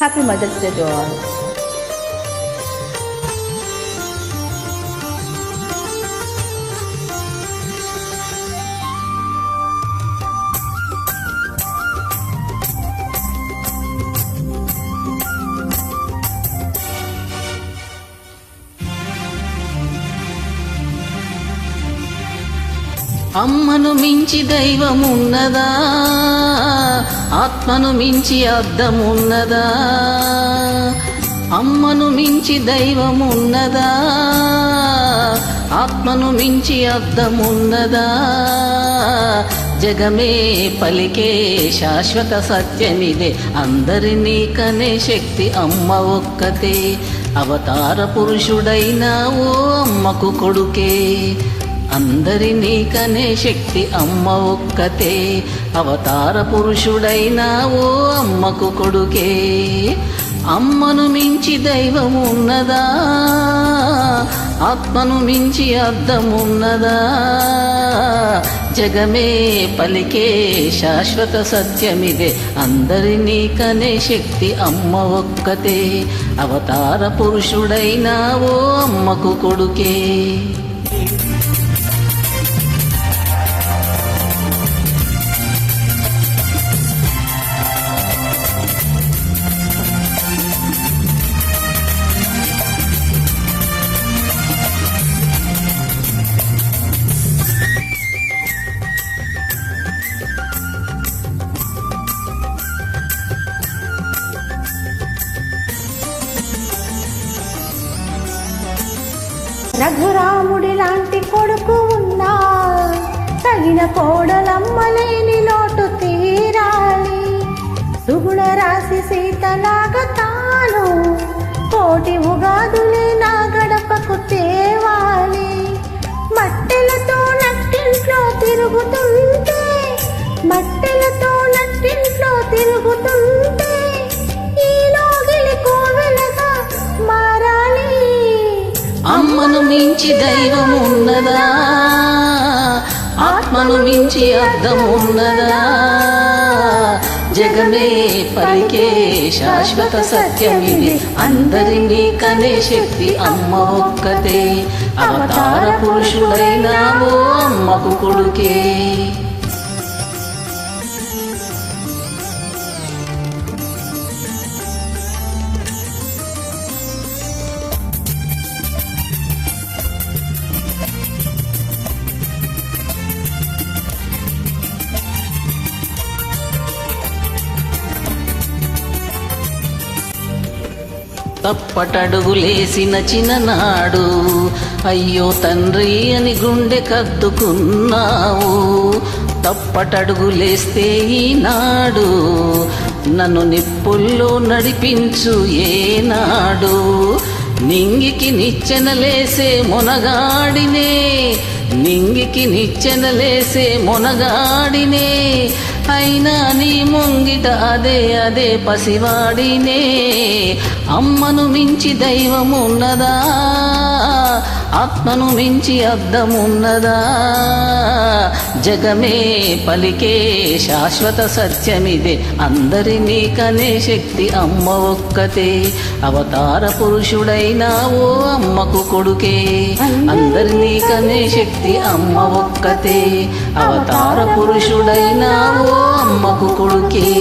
Happy Mother's Day to all. అమ్మను మించి దైవమున్నదా? ఆత్మను మించి అర్థమున్నదా? అమ్మను మించి దైవమున్నదా? ఆత్మను మించి అర్థమున్నదా? జగమే పలికే శాశ్వత సత్యమిదే. అందరినీ కనే శక్తి అమ్మ ఒక్కతే. అవతార పురుషుడైన ఓ అమ్మకు కొడుకే. అందరినీ కనే శక్తి అమ్మ ఒక్కతే. అవతార పురుషుడైన ఓ అమ్మకు కొడుకే. అమ్మను మించి దైవమున్నదా ఆత్మను మించి అర్థమున్నదా జగమే పలికే శాశ్వత సత్యమిదే. అందరినీ కనే శక్తి అమ్మ ఒక్కతే. అవతార పురుషుడైన ఓ అమ్మకు కొడుకే. రఘురాముడి లాంటి కొడుకు ఉన్నా తగిన కోడలమ్మలేని లోటు తీరాలి. సుగుణ రాశి సీతలాగా తాను కోటి ఉగాదులు మించి దైవం దైవమున్నదా? ఆత్మను మించి అర్థం ఉన్నదా జగమే పలికే శాశ్వత సత్యమిది అందరినీ కనే శక్తి అమ్మ ఒక్కతే. అవతార పురుషుడైన ఓ అమ్మకు కొడుకే. తప్పటడుగులేసిన చిన్ననాడు. అయ్యో తండ్రి అని గుండె కద్దుకున్నావు. తప్పటడుగులేస్తే ఈనాడు నన్ను నిప్పుల్లో నడిపించు ఏనాడు. నింగికి నిచ్చెనలేసే మొనగాడినే నింగికి నిచ్చెనలేసే మొనగాడినే అయినా నీ ముంగిట అదే అదే పసివాడినే. అమ్మను మించి దైవమున్నదా ఆత్మను మించి అద్దమున్నదా? జగమే పలికే శాశ్వత సత్యమిదే. అందరినీ కనే శక్తి అమ్మ ఒక్కతే. అవతార పురుషుడైన ఓ అమ్మకు కొడుకే. అందరినీ కనే శక్తి అమ్మ ఒక్కతే. అవతార పురుషుడైన ఓ అమ్మకు కొడుకే.